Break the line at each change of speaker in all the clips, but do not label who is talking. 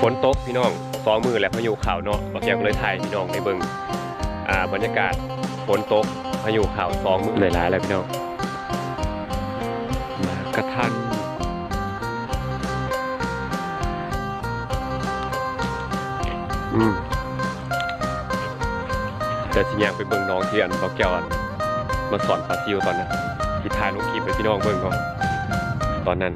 ฝนตกพี่น้องสองมือและพายุข่าวเนาะบางอย่างก็เลยถ่ายพี่น้องในเบิงอ่าบรรยากาศฝนตกพายุข่าวสองมือหลายๆแล้วพี่น้องมากระทันอืมแต่สิอยากไปเบิ่งน้องที่อันเขาแก้วอันมาสอนปลาซิวตอนนั้นที่ถ่ายลงคลิปไปพี่น้องเบิ่งก่อนตอนนั้น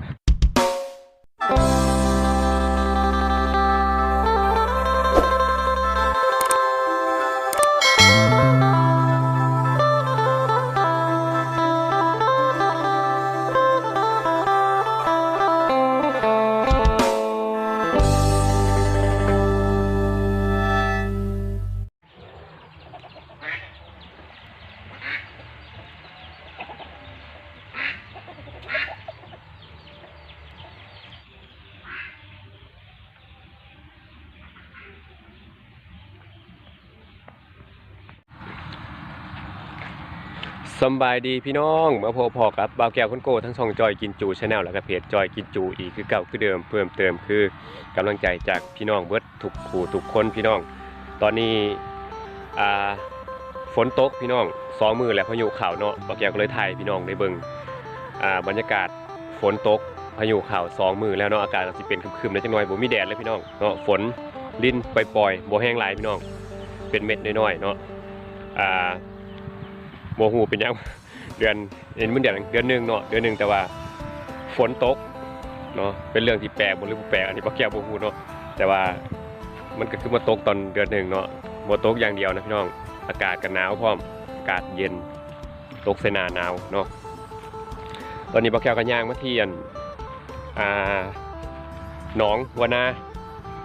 สบายดีพี่น้องมาพบพอกับบาวแก้วคุณโกทั้งช่องจอยกินจูชาแนลแล้วก็เพจจอยกินจูอีกคือเก่าคือเดิมเพิ่มเติมคือกำลังใจจากพี่น้องเบิร์ดทุกผู้ทุกคนพี่น้อง ตอนนี้อ่าฝนตกพี่น้องสองมือแล้วพายุข่าวเนาะบาวแก้วก็เลยถ่ายพี่น้องในเบิงอ่าบรรยากาศฝนตกพายุข่าวสองมือแล้วเนาะอากาศก็สิเป็นคึมๆแล้วจังหน่อยบ่มีแดดเลยพี่น้องเนาะฝนลิ้นปล่อยๆบ่แห้งหลายพี่น้อง เป็นเม็ดน้อยๆเนาะอ่า โมหูเป็นยังเดือนเห็นมันเดือนเดือนหนึ่งเนาะเดือนหนึ่งแต่ว่าฝนตกเนาะเป็นเรื่องที่แปลกบ่หรือแปลกอันนี้บ่แก้วบ่ฮู้เนาะแต่ว่ามันก็คือมาตกตอนเดือนหนึ่งเนาะบ่ตกอย่างเดียวนะพี่น้องอากาศก็หนาวพร้อมอากาศเย็นตกใส่หน้าหนาวเนาะตอนนี้บ่แก้วก็ย่างมาที่อันอ่าหนองหัวนา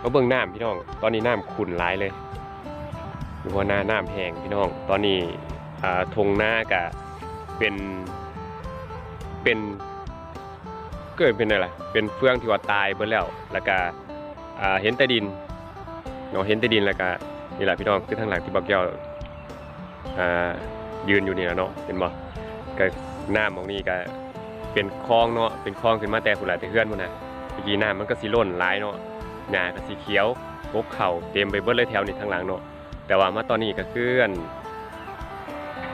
มาเบิ่งน้ำพี่น้อง ตอนนี้น้ำขุ่นหลายเลยหัวนาน้ำแห้งพี่น้อง ตอนนี้ ทงหน้ากะเป็นเป็นเกิดเป็นอะไรเป็นเฟืองที่ว่าตายเบิดแล้ว แล้วก็เห็นแต่ดินเนาะเห็นแต่ดินแล้วก็นี่แหละพี่น้องคือทางหลังที่บักแก้วยืนอยู่นี่แหละเนาะเห็นบ่ก็น้ำของนี่ก็เป็นคลองเนาะเป็นคลองขึ้นมาแต่ผู้หลายแต่เพื่อนพุ่นน่ะเมื่อกี้หน้ำมันก็สิล้นหลายเนาะหญ้าก็สีเขียวกกเข่าเต็มไปเบิดเลยแถวนี้ทางหลังเนาะแต่ว่ามาตอนนี้ก็เคืออัน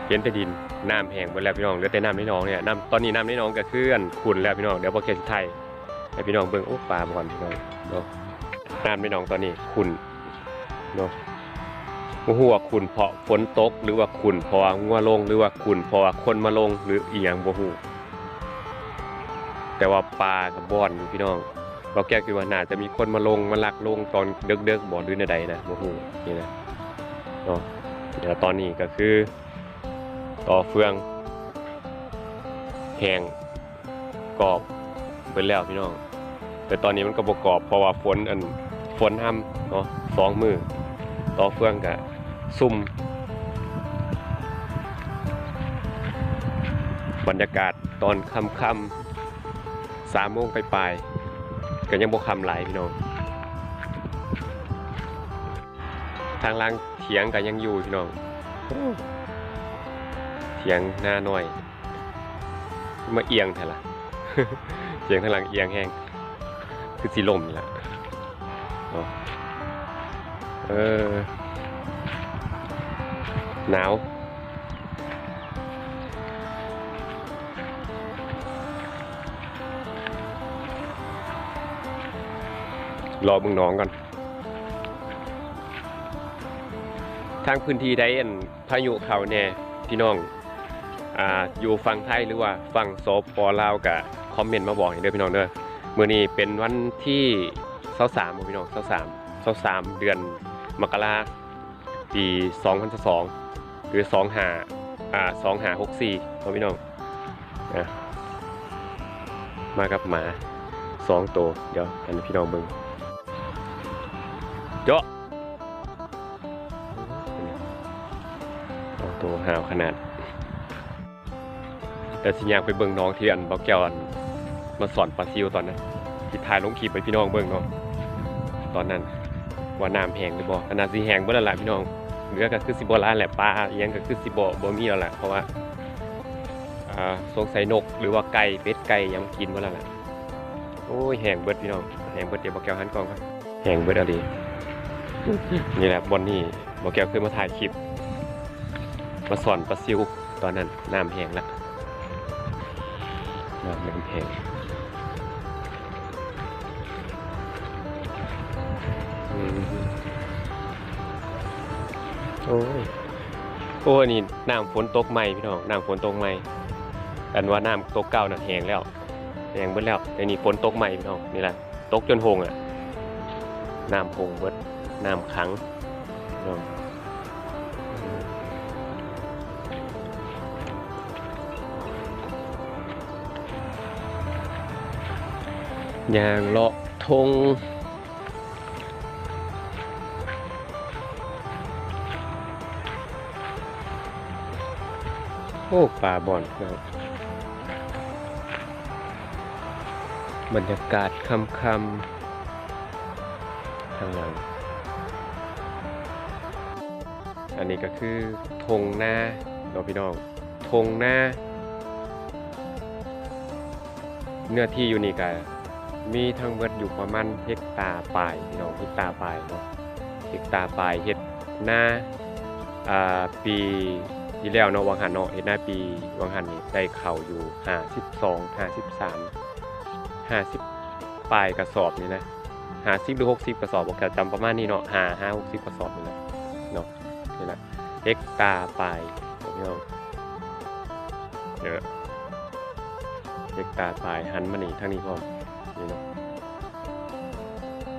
เห็นแต่ดินน้ำแห้งหมดแล้วพี่น้องเหลือแต่น้ำในหนองเนี่ยน้ำตอนนี้น้ำในหนองก็คืออันขุ่นแล้วพี่น้องเดี๋ยวพอเกสิไทยให้พี่น้องเบิ่งโอ้ปลาบ่อนพี่น้องเนาะน้ำในหนองตอนนี้ขุ่นเนาะบ่ฮู้ว่าขุ่นเพราะฝนตกหรือว่าขุ่นเพราะงัวลงหรือว่าขุ่นเพราะคนมาลงหรืออีหยังบ่ฮู้แต่ว่าปลากับบ่อนพี่น้องเราแก้คือว่าน่าจะมีคนมาลงมาลักลงตอนเดึกๆบ่หรือใดนะบ่ฮู้นี่นะเนาะเดี๋ยวตอนนี้ก็คือ ต่อเฟืองแหงกรอบเป็นแล้วพี่น้อง แต่ตอนนี้มันก็บกอบเพราะว่าฝนอันฝนทำเนาะสองมือต่อเฟืองกับซุ่มบรรยากาศตอนค่ำค่ำๆสามโมงไปลายๆก็ยังบกคำไหลพี่น้อง ทางล่างเถียงก็ยังอยู่พี่น้อง ถียงหน้าหน่อย มาเอียงแท้ละเถียงทางหลังเอียงแห้งคือสีลมนี่แหละเนาะเออหนาวรอมึงน้องก่อน ทางพื้นที่ใดอันพายุเขาแน่พี่น้อง อ่าอยู่ฝั่งไทยหรือว่าฝั่งสปลาวก็คอมเมนต์มาบอกให้เด้อพี่น้องเด้อมื้อนี้เป็นวันที่23บ่พี่น้อง23 23เดือนมกราปี2022หรือ25อ่า2564บ่พี่น้องอะมากับหมาสองตัวเดี๋ยวให้พี่น้องเบิ่งเจาะตัวหาวขนาด แต่สิยากไปเบิ่งน้องที่อันบอกแก้วอันมาสอนปลาซิวตอนนั้นที่ถ่ายลงคลิปไปพี่น้องเบิ่งเนาะตอนนั้นว่าน้ำแห้งหรือบ่ขนาดสิแห้งเบ่แล้วล่ะพี่น้องเหลือก็คือสิบ่ล้านแหละปลาอีหยังก็คือสิบ่บ่มีแล้วแหละเพราะว่าอ่าสงสัยนกหรือว่าไก่เป็ดไก่ยังกินบ่แล้วล่ะโอ้ยแห้งเบิดพี่น้องแห้งเบิดเดี๋ยวบอกแก้วหันกล้องครับแหงเบิดอะไรนี่แหละบอนนี่บอกแก้วเคยมาถ่ายคลิป มาสอนปลาซิวตอนนั้นน้ำแห้งแล้ว น้ำน้ำแห้งอืมโอ้ย โอ้ยนี่น้ำฝนตกใหม่พี่น้องน้ำฝนตกใหม่อันว่าน้ำตกเก่านั่นแห้งแล้วแห้งเบิดแล้วแต่นี่ฝนตกใหม่พี่น้องนี่แหละตกจนหงอะน้ำหงเบิดน้ำขังพี่น้อง ยางเลาะทงโอ้ป่าบอนครับบรรยากาศคำคำทางหลัง อันนี้ก็คือทงหน้าเราพี่น้องทงหน้า เนื้อที่อยู่นี่ก็ มีทั้งเบิดอยู่ประมาณเฮกตาร์ปลายพี่น้องเฮกตาร์ปลายเนาะเฮกตาร์ปลายเฮ็ดหน้าอ่าปีที่แล้วเนาะวังหันเนาะเฮ็ดหน้าปีวังหันนี่ได้เข่าอยู่52 53 50ปลายกระสอบนี่นะ50หรือ60กระสอบบอกจะจำประมาณนี้เนาะ5 5 60กระสอบนี่แหละเนาะนี่แหละเฮกตาร์ปลายพี่น้องเยอะเด็กตาปลายหันมานี่ทางนี้พร้อม เนาะ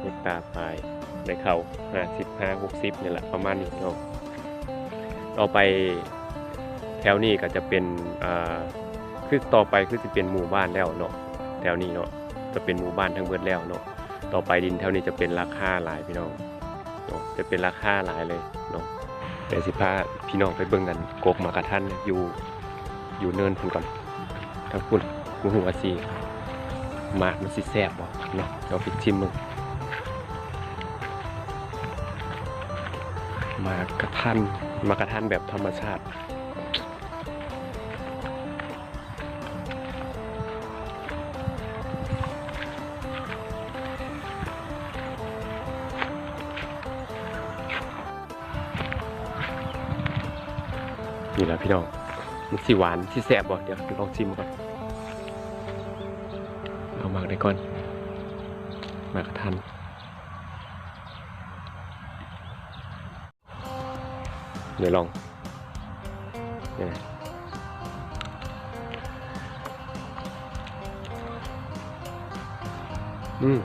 เด็กตาปลายในเขาห้าสิบห้าหกสิบนี่แหละประมาณนี้เนาะต่อไปแถวนี้ก็จะเป็นอ่าคือต่อไปคือจะเป็นหมู่บ้านแล้วเนาะแถวนี้เนาะจะเป็นหมู่บ้านทั้งเบิดแล้วเนาะต่อไปดินแถวนี้จะเป็นราคาหลายพี่น้องเนาะจะเป็นราคาหลายเลยเนาะเดี๋ยวสิพาพี่น้องไปเบิ่งกันกกมากระทันอยู่อยู่เนินพุ่นก่อนทั้งพุ่นกูหัวาสิ หมากมันสิแซ่บบ่เนาะเราไปชิมมึงหมากกระทันหมากกระทันแบบธรรมชาตินี่แหละพี่น้องมันสิหวานสิแซ่บบ่เดี๋ยวลองชิมก่อน มากได้ก่อนหมากทันเดี๋ยวลองเนี่ยอืม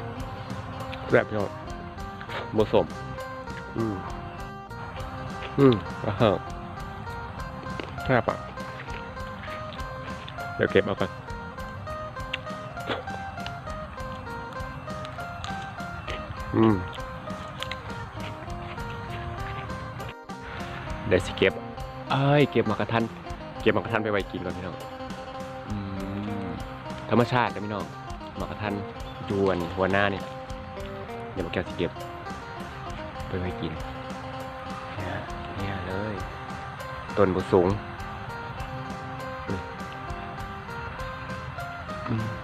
แซ่บยอดผสมอืมอืมว้าวแซ่บอะเดี๋ยวเก็บเอาก่อน อืมเดี๋ยวสิเก็บ เอ้ย เก็บหมากกระทัน เก็บหมากกระทันไปไว้กินก่อนพี่น้องอืมธรรมชาตินะพี่น้องหมากกระทันยวนหัวหน้าเนี่ยเดี๋ยวมาแกะสิเก็บ ไปไว้กินเนี่ยเนี่ยเลยต้นบุสูงอืม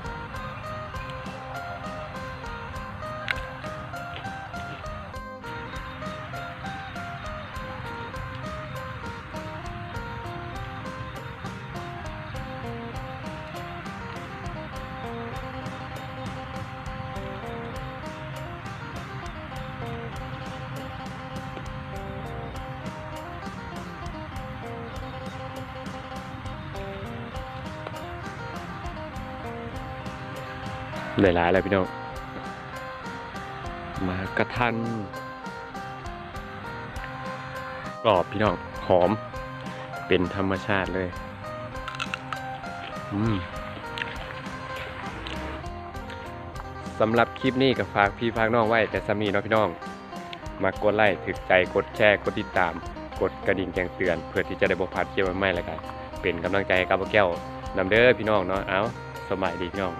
หลายแล้วพี่น้อง มากระทันกรอบพี่น้อง หอม เป็นธรรมชาติเลย อืมสำหรับคลิปนี้ก็ฝากพี่ฝากน้องไว้ แต่สามีเนาะพี่น้อง มากดไลค์ถึกใจกดแชร์กดติดตาม กดกระดิ่งแจ้งเตือน เพื่อที่จะได้บ่พลาดคลิปใหม่ๆแล้วกันเป็นกำลังใจให้กับพวกแก้วนำเด้อพี่น้องเนาะเอาสบายดีพี่น้อง